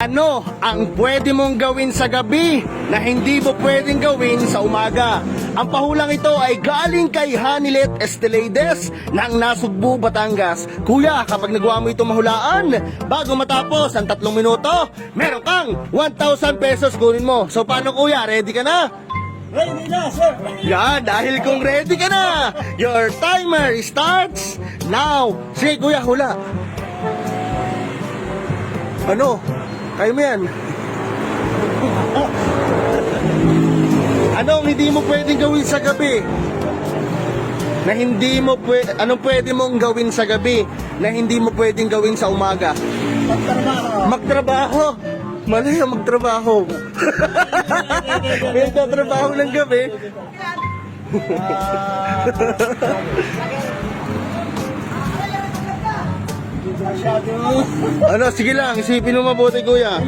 Ano ang pwede mong gawin sa gabi na hindi mo pwedeng gawin sa umaga? Ang pahulang ito ay galing kay Hanilet Estelides ng Nasugbu, Batangas. Kuya, kapag nagawa mo ito mahulaan, bago matapos ang tatlong minuto, meron kang 1,000 pesos kunin mo. So paano kuya, ready ka na? Ready na, sir. Yan, dahil kung ready ka na, your timer starts now. Sige kuya, hula. Ano? Kaya mo yan. Anong hindi mo pwedeng gawin sa gabi? Na hindi mo pwede, anong pwede mong gawin sa gabi na hindi mo pwedeng gawin sa umaga? Pagtrabaho. Magtrabaho. Mali ang magtrabaho. May nagtatrabaho ng gabi. Masyado. Ano, sige lang, isipin mo mabuti kuya.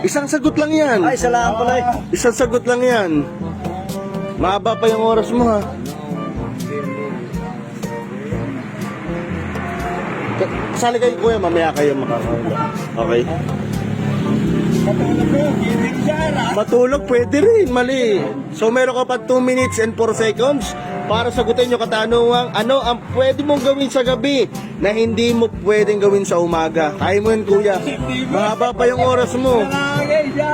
Isang sagot lang yan. Ay, isa lang pala. Isang sagot lang yan. Mahaba pa yung oras mo ha. Ka- Kasali kayo kuya, mamaya kayo makakawala. Okay? Matulog, pwede rin, mali. So meron ka pa 2 minutes and 4 seconds para sagutin yung katanungang ano ang pwede mong gawin sa gabi na hindi mo pwedeng gawin sa umaga. Kaya mo yun, kuya. Mahaba pa yung oras mo.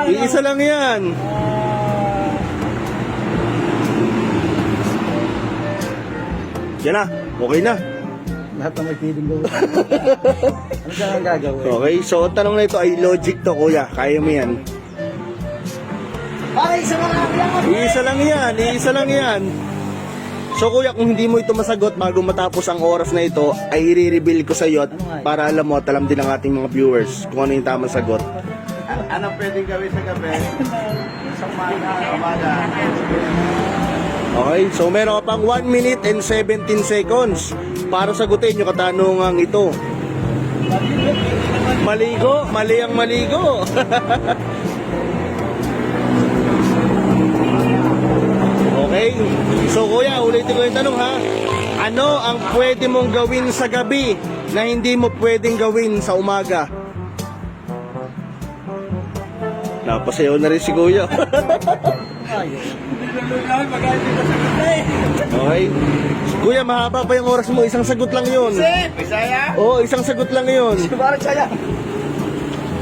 Iisa lang yan. Yan na, okay na. Lahat na may feeling gawin. ano siya ang gagawin? Okay, so ang tanong na ito ay logic to, kuya. Kaya mo yan. Ay, isa lang lang. Iisa lang yan, iisa lang yan. So kuya, kung hindi mo ito masagot bago matapos ang oras na ito, ay i-reveal ko sa iyo at para alam mo at alam din ng ating mga viewers kung ano yung tamang sagot. Ano pwedeng gawin sa gabi? Sa umaga, umaga. Okay, so meron ka pang 1 minute and 17 seconds para sagutin yung katanungang ito. Maligo, mali ang maligo. okay, so kuya, ulitin ko yung tanong ha. Ano ang pwede mong gawin sa gabi na hindi mo pwedeng gawin sa umaga? Napasayaw na rin si kuya. Okay? Kuya, mahaba pa yung oras mo. Isang sagot lang yun. Bisaya? Oo, isang sagot lang yun. Parang saya.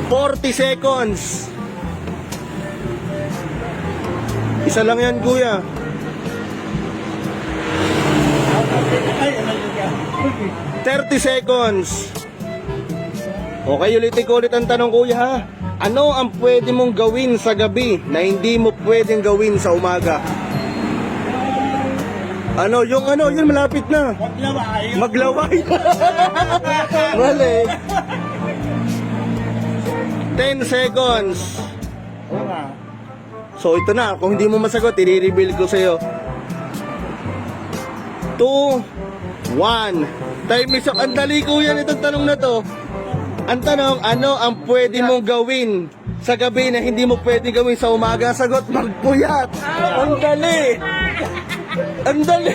40 seconds. Isa lang yan, kuya. 30 seconds. Okay, ulitin ko ulit ang tanong, kuya, ha? Ano ang pwede mong gawin sa gabi na hindi mo pwedeng gawin sa umaga? Ano, yung ano, yun malapit na. Maglaway. Maglaway. Mali. 10 seconds. So ito na, kung hindi mo masagot, i-reveal ko sa'yo. 2, 1. Time is up. Ang dali kuya nitong tanong na to. Ang tanong, ano ang pwede mong gawin sa gabi na hindi mo pwede gawin sa umaga? Sagot, magpuyat. Ang dali. Ang dali.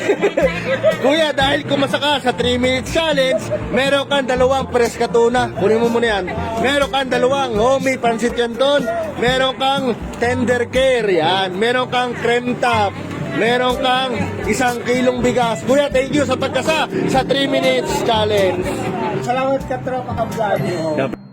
Kuya, dahil kumasa ka sa 3 minutes challenge, meron kang dalawang preska tuna. Kunin mo muna yan. Meron kang dalawang homie pansit canton. Meron kang tender care. Yan. Meron kang creme top. Meron kang isang kilong bigas. Kuya, thank you sa pagkasa sa 3 minutes challenge. Salamat ka tropa ka vlog.